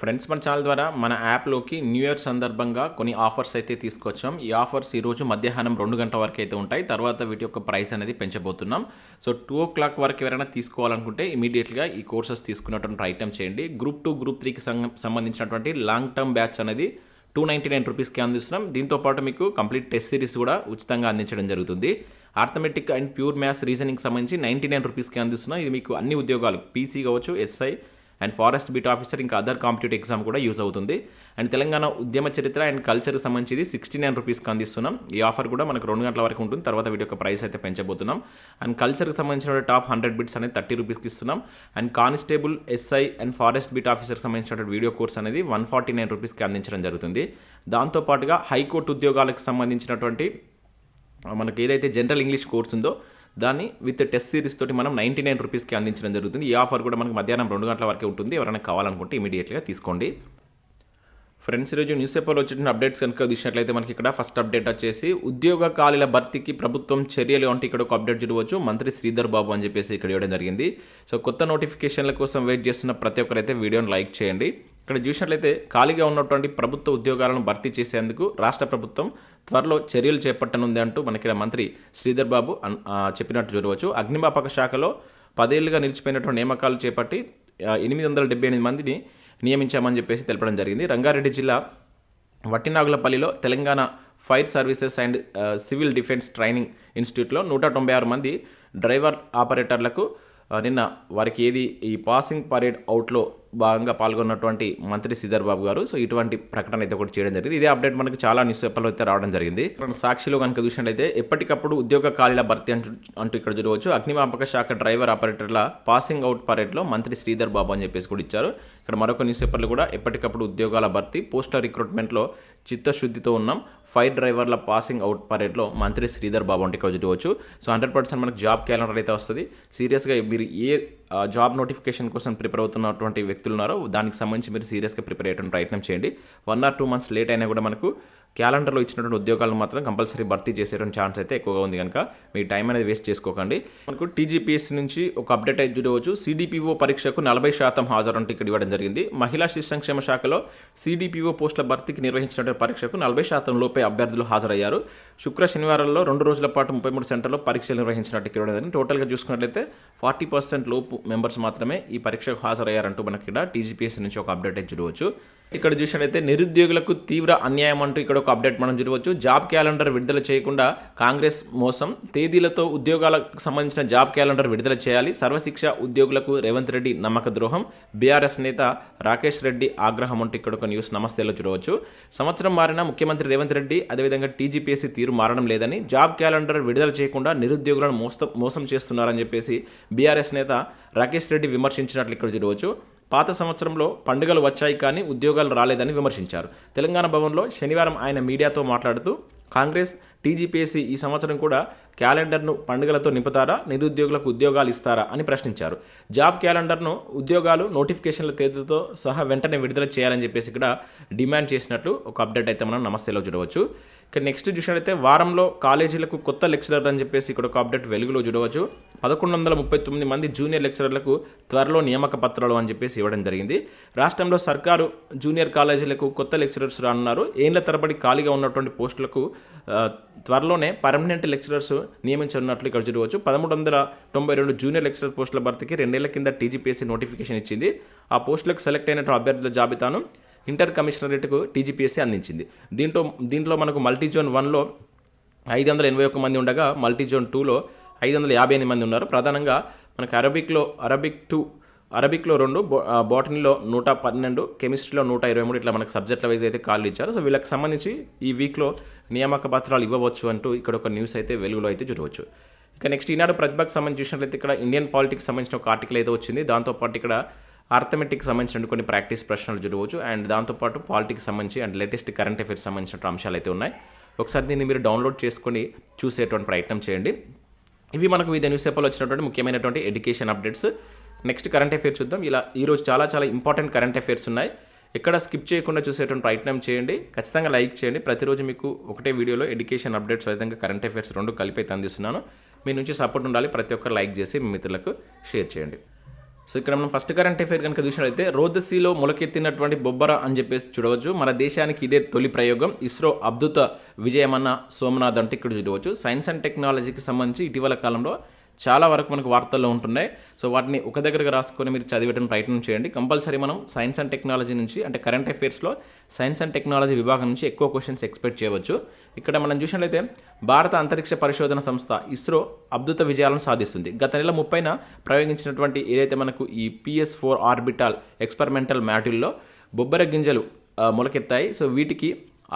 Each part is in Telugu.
ఫ్రెండ్స్ మన ఛానల్ ద్వారా మన యాప్లోకి న్యూ ఇయర్ సందర్భంగా కొన్ని ఆఫర్స్ అయితే తీసుకొచ్చాం. ఈ ఆఫర్స్ ఈరోజు మధ్యాహ్నం రెండు గంటల వరకు అయితే ఉంటాయి. తర్వాత వీటి యొక్క ప్రైస్ అనేది పెంచబోతున్నాం. సో టూ ఓ క్లాక్ వరకు ఎవరైనా తీసుకోవాలనుకుంటే ఇమీడియట్గా ఈ కోర్సెస్ తీసుకున్నటువంటి ఐటమ్ చేయండి. గ్రూప్ టూ గ్రూప్ త్రీకి సంబంధించినటువంటి లాంగ్ టర్మ్ బ్యాచ్ అనేది టూ నైంటీ నైన్ రూపీస్కి అందిస్తున్నాం. దీంతో పాటు మీకు కంప్లీట్ టెస్ట్ సిరీస్ కూడా ఉచితంగా అందించడం జరుగుతుంది. Arithmetic and pure maths reasoning సంబంధించి నైంటీ నైన్ రూపీస్కి అందిస్తున్నాం. ఇది మీకు అన్ని ఉద్యోగాలు పీసీ కావచ్చు SI and forest beat officer ఇంకా అదర్ కాంపిటేటివ్ ఎగ్జామ్ కూడా యూజ్ అవుతుంది. అండ్ తెలంగాణ ఉద్యమ చరిత్ర అండ్ కల్చర్కి సంబంధించి సిక్స్టీ నైన్ రూపీస్కి అందిస్తున్నాం. ఈ ఆఫర్ కూడా మనకు రెండు గంటల వరకు ఉంటుంది. తర్వాత వీటి యొక్క ప్రైస్ అయితే పెంచబోతున్నాం. అండ్ కల్చర్కి సంబంధించిన టాప్ హండ్రెడ్ బిట్స్ అనేది థర్టీ రూపీస్కి ఇస్తున్నాం. And constable SI and forest beat ఆఫీసర్కి సంబంధించిన వీడియో కోర్స్ అనేది వన్ ఫార్టీ నైన్ రూపీస్కి అందించడం జరుగుతుంది. దాంతోపాటుగా హైకోర్టు ఉద్యోగాలకు సంబంధించినటువంటి మనకి ఏదైతే జనరల్ ఇంగ్లీష్ కోర్స్ ఉందో దాన్ని విత్ టెస్ట్ సిరీస్ తోటి మనం నైంటీ నైన్ రూపీస్కి అందించడం జరుగుతుంది. ఈ ఆఫర్ కూడా మనకు మధ్యాహ్నం రెండు గంటల వరకే ఉంటుంది. ఎవరైనా కావాలనుకుంటే ఇమీడియట్గా తీసుకోండి. ఫ్రెండ్స్ ఈరోజు న్యూస్ పేపర్లో వచ్చిన అప్డేట్స్ కనుక చూసినట్లయితే మనకి ఇక్కడ ఫస్ట్ అప్డేట్ వచ్చేసి ఉద్యోగ ఖాళీల భర్తీకి ప్రభుత్వం చర్యలు అంటే ఇక్కడ ఒక అప్డేట్ చూడవచ్చు. మంత్రి శ్రీధర్ బాబు అని చెప్పేసి ఇక్కడ ఇవ్వడం జరిగింది. సో కొత్త నోటిఫికేషన్ల కోసం వెయిట్ చేస్తున్న ప్రతి ఒక్కరైతే వీడియోని లైక్ చేయండి. ఇక్కడ చూసినట్లయితే ఖాళీగా ఉన్నటువంటి ప్రభుత్వ ఉద్యోగాలను భర్తీ చేసేందుకు రాష్ట్ర ప్రభుత్వం త్వరలో చర్యలు చేపట్టనుంది అంటూ మనకి మంత్రి శ్రీధర్ బాబు చెప్పినట్టు చూడవచ్చు. అగ్నిమాపక శాఖలో పదేళ్ళుగా నిలిచిపోయినటువంటి నియామకాలు చేపట్టి ఎనిమిది వందల డెబ్బై ఎనిమిది మందిని నియమించామని చెప్పేసి తెలపడం జరిగింది. రంగారెడ్డి జిల్లా వట్టినాగులపల్లిలో Telangana fire services and civil defence training ఇన్స్టిట్యూట్లో నూట తొంభై ఆరు మంది డ్రైవర్ ఆపరేటర్లకు నిన్న వారికి ఏది ఈ పాసింగ్ పరేడ్ అవుట్లో భాగంగా పాల్గొన్నటువంటి మంత్రి శ్రీధర్ బాబు గారు. సో ఇటువంటి ప్రకటన అయితే ఒకటి చేయడం జరిగింది. ఇదే అప్డేట్ మనకు చాలా న్యూస్ పేపర్లో అయితే రావడం జరిగింది. సాక్షిలో కనుక చూసినట్లయితే ఎప్పటికప్పుడు ఉద్యోగ ఖాళీల భర్తీ అంటూ అంటూ ఇక్కడ చూడవచ్చు అగ్నిమాపక శాఖ డ్రైవర్ ఆపరేటర్ల పాసింగ్ అవుట్ పరేడ్లో మంత్రి శ్రీధర్ బాబు అని చెప్పేసి కూడా ఇచ్చారు. ఇక్కడ మరొక న్యూస్ పేపర్లు కూడా ఎప్పటికప్పుడు ఉద్యోగాల భర్తీ పోస్టల్ రిక్రూట్మెంట్లో చిత్తశుద్ధితో ఉన్నాం. ఫైవ్ డ్రైవర్ల పాసింగ్ అవుట్ పరేడ్లో మంత్రి శ్రీధర్ బాబు అంటే ఇక్కడ చూడవచ్చు. సో హండ్రెడ్ పర్సెంట్ మనకు జాబ్ క్యాలెండర్ అయితే వస్తుంది. సీరియస్గా మీరు ఏ జాబ్ నోటిఫికేషన్ కోసం ప్రిపేర్ అవుతున్నటువంటి వ్యక్తులు ఉన్నారో దానికి సంబంధించి మీరు సీరియస్గా ప్రిపేర్ అయ్యేటువంటి ప్రయత్నం చేయండి. One or two months late అయినా కూడా మనకు క్యాలెండర్లో ఇచ్చినటువంటి ఉద్యోగాలను మాత్రం కంపల్సరీ భర్తీ చేసేటువంటి ఛాన్స్ అయితే ఎక్కువగా ఉంది కనుక మీ టైం అనేది వేస్ట్ చేసుకోకండి. మనకు టీజీపీఎస్ నుంచి ఒక అప్డేట్ అయితే చూడవచ్చు. సిడిపిఓ పరీక్షకు నలభై శాతం హాజరు ఇక్కడ ఇవ్వడం జరిగింది. మహిళా శిశు సంక్షేమ శాఖలో సిడిపిఓ పోస్టుల భర్తీకి నిర్వహించినటువంటి పరీక్షకు నలభై శాతం లోపే అభ్యర్థులు హాజరయ్యారు. శుక్ర శనివారంలో రెండు రోజుల పాటు ముప్పై మూడు సెంటర్లో పరీక్షలు నిర్వహించినట్టు ఇక్కడ జరిగింది. టోటల్గా చూసుకున్నట్లయితే ఫార్టీ పర్సెంట్ లోపు మెంబర్స్ మాత్రమే ఈ పరీక్షకు హాజరయ్యారంటూ మనకి ఇక్కడ టీజీపీఎస్సీ నుంచి ఒక అప్డేట్ అయితే చూడవచ్చు. ఇక్కడ చూసినట్లయితే నిరుద్యోగులకు తీవ్ర అన్యాయం అంటూ ఇక్కడ ఒక అప్డేట్ మనం చూడవచ్చు. జాబ్ క్యాలెండర్ విడుదల చేయకుండా కాంగ్రెస్ మోసం. తేదీలతో ఉద్యోగాలకు సంబంధించిన జాబ్ క్యాలెండర్ విడుదల చేయాలి. సర్వశిక్ష ఉద్యోగులకు రేవంత్ రెడ్డి నమ్మక ద్రోహం బీఆర్ఎస్ నేత రాకేష్ రెడ్డి ఆగ్రహం అంటూ ఇక్కడ ఒక న్యూస్ నమస్తేలో చూడవచ్చు. సంవత్సరం మారిన ముఖ్యమంత్రి రేవంత్ రెడ్డి అదేవిధంగా టీజీపీఎస్సీ తీరు మారడం లేదని జాబ్ క్యాలెండర్ విడుదల చేయకుండా నిరుద్యోగులను మోసం మోసం చేస్తున్నారని చెప్పేసి బీఆర్ఎస్ నేత రాకేష్ రెడ్డి విమర్శించినట్లు ఇక్కడ చూడవచ్చు. పాత సంవత్సరంలో పండుగలు వచ్చాయి కానీ ఉద్యోగాలు రాలేదని విమర్శించారు. తెలంగాణ భవన్లో శనివారం ఆయన మీడియాతో మాట్లాడుతూ కాంగ్రెస్ టీజీపీఎస్సీ ఈ సంవత్సరం కూడా క్యాలెండర్ను పండుగలతో నింపుతారా నిరుద్యోగులకు ఉద్యోగాలు ఇస్తారా అని ప్రశ్నించారు. జాబ్ క్యాలెండర్ను ఉద్యోగాలు నోటిఫికేషన్ల తేదీతో సహా వెంటనే విడుదల చేయాలని చెప్పేసి ఇక్కడ డిమాండ్ చేసినట్లు ఒక అప్డేట్ అయితే మనం నమస్తేలో చూడవచ్చు. ఇక్కడ నెక్స్ట్ చూసినట్లయితే వారంలో కాలేజీలకు కొత్త లెక్చరర్ అని చెప్పేసి ఇక్కడ ఒక అప్డేట్ వెలుగులో చూడవచ్చు. పదకొండు వందల ముప్పై తొమ్మిది మంది జూనియర్ లెక్చరర్లకు త్వరలో నియామక పత్రాలు అని చెప్పేసి ఇవ్వడం జరిగింది. రాష్ట్రంలో సర్కారు జూనియర్ కాలేజీలకు కొత్త లెక్చరర్స్ రానున్నారు. ఏండ్ల తరబడి ఖాళీగా ఉన్నటువంటి పోస్టులకు త్వరలోనే పర్మనెంట్ లెక్చరర్స్ నియమించనున్నట్లు ఇక్కడ చూడవచ్చు. పదమూడు వందల తొంభై రెండు జూనియర్ లెక్చరర్ పోస్టుల భర్తీకి రెండేళ్ళ కింద టీజీపీఎస్సీ నోటిఫికేషన్ ఇచ్చింది. ఆ పోస్టులకు సెలెక్ట్ అయినటువంటి అభ్యర్థుల జాబితాను ఇంటర్ కమిషనరేట్కు టీజీపీఎస్సీ అందించింది. దీంట్లో దీంట్లో మనకు మల్టీ జోన్ వన్లో ఐదు వందల ఎనభై ఒక్క మంది ఉండగా మల్టీ జోన్ టూలో ఐదు వందల యాభై ఎనిమిది మంది ఉన్నారు. ప్రధానంగా మనకు అరబిక్లో అరబిక్ టూ అరబిక్లో రెండు బో- బాటనీలో నూట పన్నెండు కెమిస్ట్రీలో నూట ఇరవై మూడు ఇట్లా మనకు సబ్జెక్టుల వైజ్ అయితే కాళ్ళు ఇచ్చారు. సో వీళ్ళకి సంబంధించి ఈ వీక్లో నియామక పత్రాలు ఇవ్వవచ్చు అంటూ ఇక్కడ ఒక న్యూస్ అయితే వెలుగులో అయితే చూడవచ్చు. ఇక నెక్స్ట్ ఈనాడు ప్రతిభకు సంబంధించి చూసినట్లయితే ఇక్కడ ఇండియన్ పాలిటిక్స్ సంబంధించిన ఒక ఆర్టికల్ అయితే వచ్చింది. దాంతోపాటు ఇక్కడ ఆర్థమెటిక్ సంబంధించిన కొన్ని ప్రాక్టీస్ ప్రశ్నలు చూడవచ్చు అండ్ దాంతోపాటు పాలిటిక్స్ సంబంధించి అండ్ లేటెస్ట్ కరెంట్ అఫైర్స్ సంబంధించిన అంశాలు అయితే ఉన్నాయి. ఒకసారి దీన్ని మీరు డౌన్లోడ్ చేసుకొని చూసేటువంటి ప్రయత్నం చేయండి. ఇవి మనకు వివిధ న్యూస్ పేపర్లో వచ్చినటువంటి ముఖ్యమైనటువంటి education updates next current affairs చూద్దాం. ఇలా ఈరోజు చాలా చాలా ఇంపార్టెంట్ కరెంట్ అఫైర్స్ ఉన్నాయి. ఎక్కడ స్కిప్ చేయకుండా చూసేటువంటి ప్రయత్నం చేయండి. ఖచ్చితంగా లైక్ చేయండి. ప్రతిరోజు మీకు ఒకటే వీడియోలో ఎడ్యుకేషన్ అప్డేట్స్ విధంగా కరెంట్ అఫైర్స్ రెండు కలిపి అయితే అందిస్తున్నాను. మీ నుంచి సపోర్ట్ ఉండాలి. ప్రతి ఒక్కరు లైక్ చేసి మీ మిత్రులకు షేర్ చేయండి. సో ఇక్కడ మనం ఫస్ట్ కరెంట్ అఫైర్ కనుక చూసినట్లయితే రోదసీలో మొలకెత్తినటువంటి బొబ్బర అని చెప్పేసి చూడవచ్చు. మన దేశానికి ఇదే తొలి ప్రయోగం. ఇస్రో అద్భుత విజయమన్న సోమనాథ్ అంటే ఇక్కడ చూడవచ్చు. సైన్స్ అండ్ టెక్నాలజీకి సంబంధించి ఇటీవల కాలంలో చాలా వరకు మనకు వార్తల్లో ఉంటున్నాయి. సో వాటిని ఒక దగ్గరగా రాసుకొని మీరు చదివేయడం ప్రయత్నం చేయండి. కంపల్సరీ మనం సైన్స్ అండ్ టెక్నాలజీ నుంచి అంటే కరెంట్ అఫైర్స్లో సైన్స్ అండ్ టెక్నాలజీ విభాగం నుంచి ఎక్కువ క్వశ్చన్స్ ఎక్స్పెక్ట్ చేయవచ్చు. ఇక్కడ మనం చూసినట్లయితే భారత అంతరిక్ష పరిశోధన సంస్థ ఇస్రో అద్భుత విజయాలను సాధిస్తుంది. గత నెల ముప్పైన ప్రయోగించినటువంటి ఏదైతే మనకు ఈ పిఎస్ ఫోర్ ఆర్బిటాల్ ఎక్స్పెరిమెంటల్ మ్యాటిల్లో బొబ్బర గింజలు మొలకెత్తాయి సో వీటికి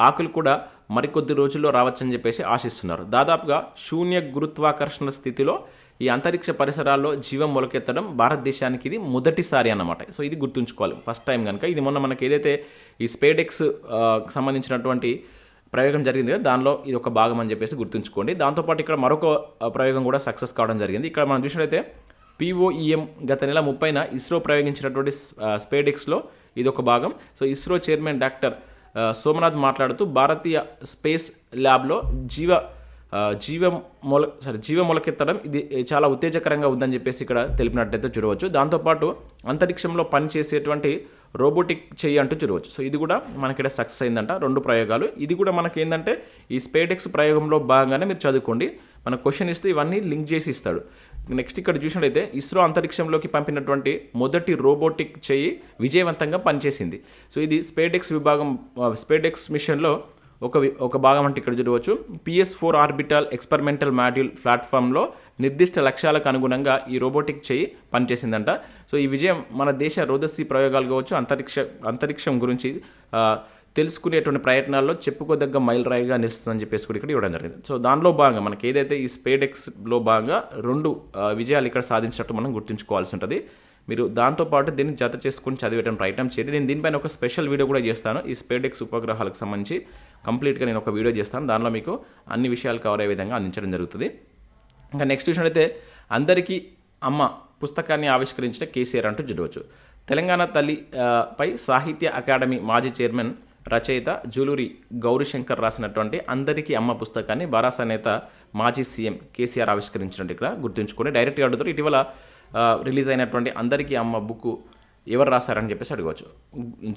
ఆకులు కూడా మరికొద్ది రోజుల్లో రావచ్చని చెప్పేసి ఆశిస్తున్నారు. దాదాపుగా శూన్య గురుత్వాకర్షణ స్థితిలో ఈ అంతరిక్ష పరిసరాల్లో జీవం మొలకెత్తడం భారతదేశానికి ఇది మొదటిసారి అన్నమాట. సో ఇది గుర్తుంచుకోవాలి. ఫస్ట్ టైం కనుక ఇది మొన్న మనకి ఏదైతే ఈ స్పేడెక్స్ సంబంధించినటువంటి ప్రయోగం జరిగింది కదా దానిలో ఇది ఒక భాగం అని చెప్పేసి గుర్తుంచుకోండి. దాంతోపాటు ఇక్కడ మరొక ప్రయోగం కూడా సక్సెస్ కావడం జరిగింది. ఇక్కడ మనం చూసినట్లయితే పిఓఈఎం గత నెల ముప్పైన ఇస్రో ప్రయోగించినటువంటి స్పేడెక్స్లో ఇది ఒక భాగం. So ISRO chairman doctor Somanath మాట్లాడుతూ భారతీయ స్పేస్ ల్యాబ్లో జీవ జీవ మొల సారీ జీవ మొలకెత్తడం ఇది చాలా ఉత్తేజకరంగా ఉందని చెప్పేసి ఇక్కడ తెలిపినట్టయితే చూడవచ్చు. దాంతోపాటు అంతరిక్షంలో పనిచేసేటువంటి రోబోటిక్ చెయ్యి అంటూ చూడవచ్చు. సో ఇది కూడా మనకి ఇక్కడ సక్సెస్ అయిందంట. రెండు ప్రయోగాలు. ఇది కూడా మనకి ఏంటంటే ఈ స్పేడెక్స్ ప్రయోగంలో భాగంగానే మీరు చదువుకోండి. మన క్వశ్చన్ ఇస్తే ఇవన్నీ లింక్ చేసి ఇస్తాడు. నెక్స్ట్ ఇక్కడ చూసినట్లయితే ఇస్రో అంతరిక్షంలోకి పంపినటువంటి మొదటి రోబోటిక్ చెయ్యి విజయవంతంగా పనిచేసింది. సో ఇది స్పేడెక్స్ విభాగం స్పేడెక్స్ మిషన్లో ఒక ఒక భాగం అంటే ఇక్కడ చూడవచ్చు. PS four orbital experimental module ప్లాట్ఫామ్లో నిర్దిష్ట లక్ష్యాలకు అనుగుణంగా ఈ రోబోటిక్ చేయి పనిచేసిందంట. సో ఈ విజయం మన దేశ రోదస్సి ప్రయోగాలు కావచ్చు అంతరిక్ష అంతరిక్షం గురించి తెలుసుకునేటువంటి ప్రయత్నాల్లో చెప్పుకోదగ్గ మైలురాయిగా నిలుస్తుందని చెప్పేసి కూడా ఇక్కడ ఇవ్వడం జరిగింది. సో దానిలో భాగంగా మనకి ఏదైతే ఈ స్పేడెక్స్లో భాగంగా రెండు విజయాలు ఇక్కడ సాధించినట్టు మనం గుర్తుంచుకోవాల్సి ఉంటుంది. మీరు దాంతోపాటు దీన్ని జత చేసుకుని చదివేయడం ప్రయత్నం చేయండి. నేను దీనిపైన ఒక స్పెషల్ వీడియో కూడా చేస్తాను. ఈ స్పేడెక్స్ ఉపగ్రహాలకు సంబంధించి కంప్లీట్గా నేను ఒక వీడియో చేస్తాను. దానిలో మీకు అన్ని విషయాలు కవర్ అయ్యే విధంగా అందించడం జరుగుతుంది. ఇంకా నెక్స్ట్ చూసినట్లయితే అందరికీ అమ్మ పుస్తకాన్ని ఆవిష్కరించిన కేసీఆర్ అంటూ చూడవచ్చు. తెలంగాణ తల్లి పై సాహిత్య అకాడమీ మాజీ చైర్మన్ రచయిత జూలూరి గౌరీశంకర్ రాసినటువంటి అందరికీ అమ్మ పుస్తకాన్ని బారాసా నేత మాజీ సీఎం కేసీఆర్ ఆవిష్కరించినట్టు ఇక్కడ గుర్తుంచుకొని డైరెక్ట్గా అడుగుతారు. ఇటీవల రిలీజ్ అయినటువంటి అందరికీ అమ్మ బుక్ ఎవరు రాశారని చెప్పేసి అడగవచ్చు.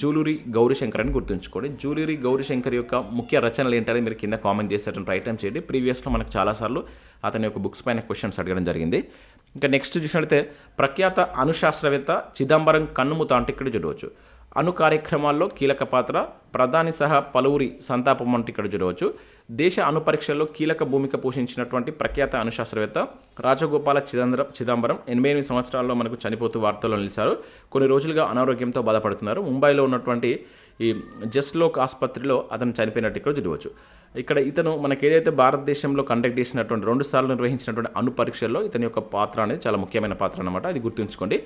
జూలూరి గౌరీశంకర్ అని గుర్తుంచుకోండి. జూలూరి గౌరీశంకర్ యొక్క ముఖ్య రచనలు ఏంటనేది మీరు కింద కామెంట్ చేసేటువంటి ప్రయత్నం చేయండి. ప్రీవియస్లో మనకు చాలాసార్లు అతని యొక్క బుక్స్ పైన క్వశ్చన్స్ అడగడం జరిగింది. ఇంకా నెక్స్ట్ చూసినట్లయితే ప్రఖ్యాత అనుశాస్త్రవేత్త చిదంబరం కన్నుముత అంటే ఇక్కడ చూడవచ్చు. అణు కార్యక్రమాల్లో కీలక పాత్ర ప్రధాని సహా పలువురి సంతాపం అంటే ఇక్కడ చూడవచ్చు. దేశ అణు పరీక్షల్లో కీలక భూమిక పోషించినటువంటి ప్రఖ్యాత అణుశాస్త్రవేత్త రాజగోపాల చిదంబరం చిదంబరం ఎనభై ఎనిమిది సంవత్సరాల్లో మనకు చనిపోతూ వార్తల్లో నిలిచారు. కొన్ని రోజులుగా అనారోగ్యంతో బాధపడుతున్నారు. ముంబైలో ఉన్నటువంటి ఈ జస్లోక్ ఆసుపత్రిలో అతను చనిపోయినట్టు ఇక్కడ చూడవచ్చు. ఇక్కడ ఇతను మనకి ఏదైతే భారతదేశంలో కండక్ట్ చేసినటువంటి రెండు సార్లు నిర్వహించినటువంటి అణు పరీక్షల్లో ఇతని యొక్క పాత్ర అనేది చాలా ముఖ్యమైన పాత్ర అనమాట అది గుర్తుంచుకోండి.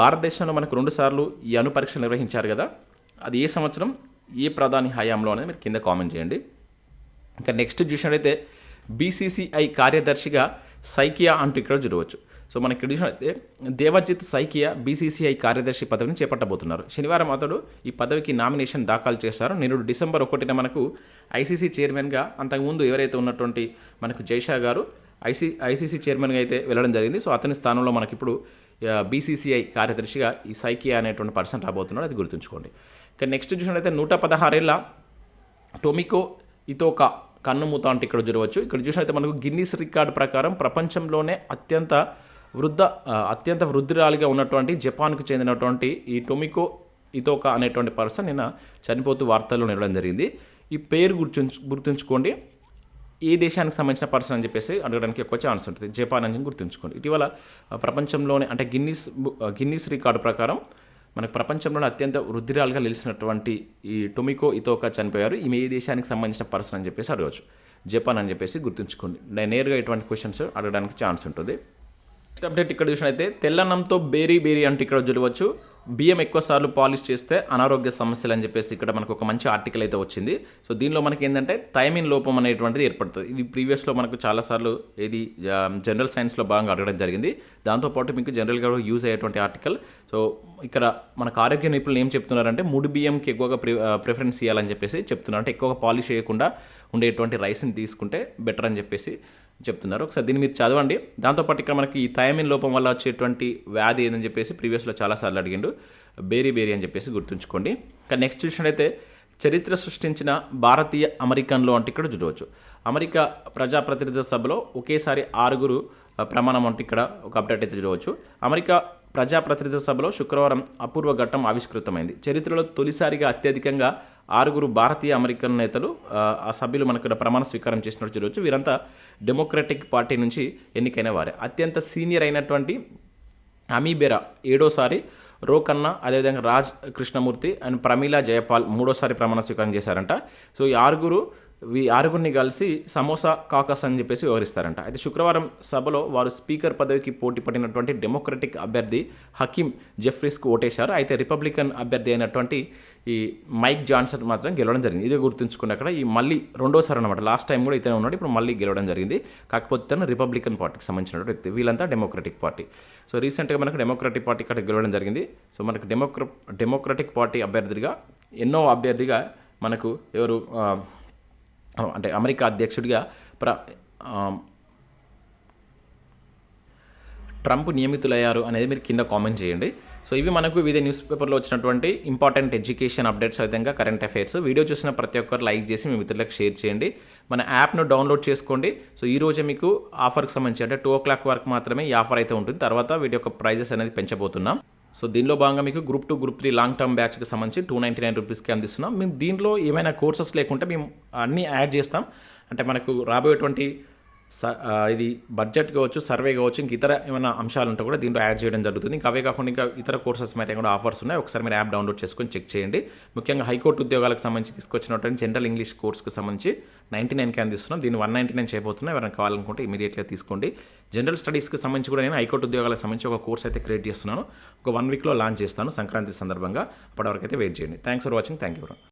భారతదేశంలో మనకు రెండు సార్లు ఈ అణు పరీక్షలు నిర్వహించారు కదా అది ఏ సంవత్సరం ఏ ప్రధాని హయాంలో అనేది మీరు కింద కామెంట్ చేయండి. ఇంకా నెక్స్ట్ చూసినట్లయితే బీసీసీఐ కార్యదర్శిగా సైకియా అంటూ ఇక్కడ చూడవచ్చు. సో మనకి ఇక్కడ అయితే దేవజిత్ సైకియా బీసీసీఐ కార్యదర్శి పదవిని చేపట్టబోతున్నారు. శనివారం అతడు ఈ పదవికి నామినేషన్ దాఖలు చేశారు. నిరుడు డిసెంబర్ ఒకటిన మనకు ఐసీసీ చైర్మన్గా అంతకుముందు ఎవరైతే ఉన్నటువంటి మనకు జైషా గారు ఐసీ ఐసీసీ చైర్మన్గా అయితే వెళ్ళడం జరిగింది. సో అతని స్థానంలో మనకి ఇప్పుడు బీసీసీఐ కార్యదర్శిగా ఈ సైకియా అనేటువంటి పర్సన్ రాబోతున్నాడు. అది గుర్తుంచుకోండి. ఇక నెక్స్ట్ చూసినట్లయితే నూట పదహారేళ్ళ టొమికో ఇతోకా కన్నుమూత అంటే ఇక్కడ చూడవచ్చు. ఇక్కడ చూసినట్లయితే మనకు గిన్నీస్ రికార్డ్ ప్రకారం ప్రపంచంలోనే అత్యంత వృద్ధ అత్యంత వృద్ధిరాలిగా ఉన్నటువంటి జపాన్కు చెందినటువంటి ఈ టొమికో ఇతోకా అనేటువంటి పర్సన్ నిన్న చనిపోతూ వార్తల్లో నిలవడం జరిగింది. ఈ పేరు గుర్తుంచు గుర్తుంచుకోండి. ఏ దేశానికి సంబంధించిన పర్సన్ అని చెప్పేసి అడగడానికి ఎక్కువ ఛాన్స్ ఉంటుంది. జపాన్ అని గుర్తుంచుకోండి. ఇటీవల ప్రపంచంలోనే అంటే గిన్నీస్ గిన్నీస్ రికార్డు ప్రకారం మనకు ప్రపంచంలోనే అత్యంత వృద్ధిరాలుగా నిలిచినటువంటి ఈ టొమికో ఇతోకా చనిపోయారు. ఈమె ఏ దేశానికి సంబంధించిన పర్సన్ అని చెప్పేసి అడగవచ్చు జపాన్ అని చెప్పేసి గుర్తుంచుకోండి. నేను నేరుగా ఇటువంటి క్వశ్చన్స్ అడగడానికి ఛాన్స్ ఉంటుంది. అప్డేట్ ఇక్కడ చూసినైతే తెల్లన్నంతో బేరీ బేరీ అంటే ఇక్కడ చూడవచ్చు బియ్యం ఎక్కువ సార్లు పాలిష్ చేస్తే అనారోగ్య సమస్యలు అని చెప్పేసి ఇక్కడ మనకు ఒక మంచి ఆర్టికల్ అయితే వచ్చింది. సో దీనిలో మనకి ఏంటంటే టైమింగ్ లోపం అనేటువంటిది ఏర్పడుతుంది. ఇది ప్రీవియస్లో మనకు చాలాసార్లు ఇది జనరల్ సైన్స్లో భాగంగా అడగడం జరిగింది. దాంతోపాటు మీకు జనరల్గా యూజ్ అయ్యేటువంటి ఆర్టికల్ సో ఇక్కడ మనకు ఆరోగ్య నిపుణులు ఏం చెప్తున్నారంటే ముడి బియ్యంకి ఎక్కువగా ప్రి ప్రిఫరెన్స్ ఇవ్వాలని చెప్పేసి చెప్తున్నారు. అంటే ఎక్కువగా పాలిష్ చేయకుండా ఉండేటువంటి రైస్ని తీసుకుంటే బెటర్ అని చెప్పేసి. చెప్తున్నారు. ఒకసారి దీన్ని మీరు చదవండి. దాంతోపాటు ఇక్కడ మనకి ఈ థయామిన్ లోపం వల్ల వచ్చేటువంటి వ్యాధి ఏదని చెప్పేసి ప్రీవియస్లో చాలాసార్లు అడిగిండు. బేరీ బేరీ అని చెప్పేసి గుర్తుంచుకోండి. ఇంకా నెక్స్ట్ చూసినట్టయితే చరిత్ర సృష్టించిన భారతీయ అమెరికన్లు అంటే ఇక్కడ చూడవచ్చు. అమెరికా ప్రజాప్రతినిధుల సభలో ఒకేసారి ఆరుగురు ప్రమాణం అంటే ఇక్కడ ఒక అప్డేట్ అయితే చూడవచ్చు. అమెరికా ప్రజాప్రతినిధుల సభలో శుక్రవారం అపూర్వ ఘట్టం ఆవిష్కృతమైంది. చరిత్రలో తొలిసారిగా అత్యధికంగా ఆరుగురు భారతీయ అమెరికన్ నేతలు ఆ, సభ్యులు మనకు ఇక్కడ ప్రమాణ స్వీకారం చేసినట్టు చూడవచ్చు వీరంతా డెమోక్రటిక్ పార్టీ నుంచి ఎన్నికైన వారే. అత్యంత సీనియర్ అయినటువంటి అమీబెరా ఏడోసారి రోకన్న అదేవిధంగా రాజ్ కృష్ణమూర్తి అండ్ ప్రమీలా జయపాల్ మూడోసారి ప్రమాణ స్వీకారం చేశారంట. సో ఈ ఆరుగురు ఈ ఆరుగురిని కలిసి సమోసా కాకస్ అని చెప్పేసి వివరిస్తారంట. అయితే శుక్రవారం సభలో వారు స్పీకర్ పదవికి పోటీ పడినటువంటి డెమోక్రటిక్ అభ్యర్థి హకీం జెఫ్రీస్కు ఓటేశారు. అయితే రిపబ్లికన్ అభ్యర్థి అయినటువంటి ఈ మైక్ జాన్సన్ మాత్రం గెలవడం జరిగింది. ఇదే గుర్తుంచుకుని అక్కడ ఈ మళ్ళీ రెండోసారి అనమాట లాస్ట్ టైం కూడా ఇతనే ఉన్నాడు. ఇప్పుడు మళ్ళీ గెలవడం జరిగింది. కాకపోతే తను రిపబ్లికన్ పార్టీకి సంబంధించిన వ్యక్తి. వీళ్ళంతా డెమోక్రటిక్ పార్టీ. సో రీసెంట్గా మనకు డెమోక్రటిక్ పార్టీ ఇక్కడ గెలవడం జరిగింది. సో మనకు డెమోక్ర డెమోక్రటిక్ పార్టీ అభ్యర్థిగా ఎన్నో అభ్యర్థిగా మనకు ఎవరు అంటే అమెరికా అధ్యక్షుడిగా ప్ర ట్రంప్ నియమితులయ్యారు అనేది మీరు కింద కామెంట్ చేయండి. సో ఇవి మనకు వివిధ న్యూస్ పేపర్లో వచ్చినటువంటి ఇంపార్టెంట్ ఎడ్యుకేషన్ అప్డేట్స్ విధంగా కరెంట్ అఫైర్స్. వీడియో చూసిన ప్రతి ఒక్కరు లైక్ చేసి మీ మిత్రులకు షేర్ చేయండి. మన యాప్ను డౌన్లోడ్ చేసుకోండి. సో ఈ రోజే మీకు ఆఫర్కి సంబంధించి అంటే టూ ఓ క్లాక్ వరకు మాత్రమే ఈ ఆఫర్ అయితే ఉంటుంది. తర్వాత వీటి యొక్క ప్రైజెస్ అనేది పెంచబోతున్నాం. సో దీనిలో భాగంగా మీకు group two group three long term బ్యాచ్కి సంబంధించి టూ నైంటీ నైన్ రూపీస్కి అందిస్తున్నాం. మేము దీనిలో ఏమైనా కోర్సెస్ లేకుంటే మేము అన్నీ యాడ్ చేస్తాం. అంటే మనకు రాబోయేటువంటి ఇది బడ్జెట్ కావచ్చు సర్వే కావచ్చు ఇంక ఇతర ఏమైనా అంశాలు ఉంటే కూడా దీంట్లో యాడ్ చేయడం జరుగుతుంది. ఇంకా అవే కాకుండా ఇంకా ఇతర కోర్సెస్ మీద కూడా ఆఫర్స్ ఉన్నాయి. ఒకసారి మీరు యాప్ డౌన్లోడ్ చేసుకొని చెక్ చేయండి. ముఖ్యంగా హైకోర్టు ఉద్యోగాలకు సంబంధించి తీసుకొచ్చినటువంటి జనరల్ ఇంగ్లీష్ కోర్స్కి సంబంధించి నైంటీ నైన్కి అందిస్తున్నాం. దీన్ని వన్ నైంటీ నైన్ చేయబోతున్నాం. ఎవరైనా కావాలనుకుంటే ఇమీడియట్గా తీసుకోండి. జనరల్ స్టడీస్కి సంబంధించి కూడా నేను హైకోర్టు ఉద్యోగాలకు సంబంధించి ఒక కోర్స్ అయితే క్రియేట్ చేస్తున్నాను. ఒక వన్ వీక్లో లాంచ్ చేస్తాను సంక్రాంతి సందర్భంగా. అప్పటివరకు అయితే వెయిట్ చేయండి. Thanks for watching thank you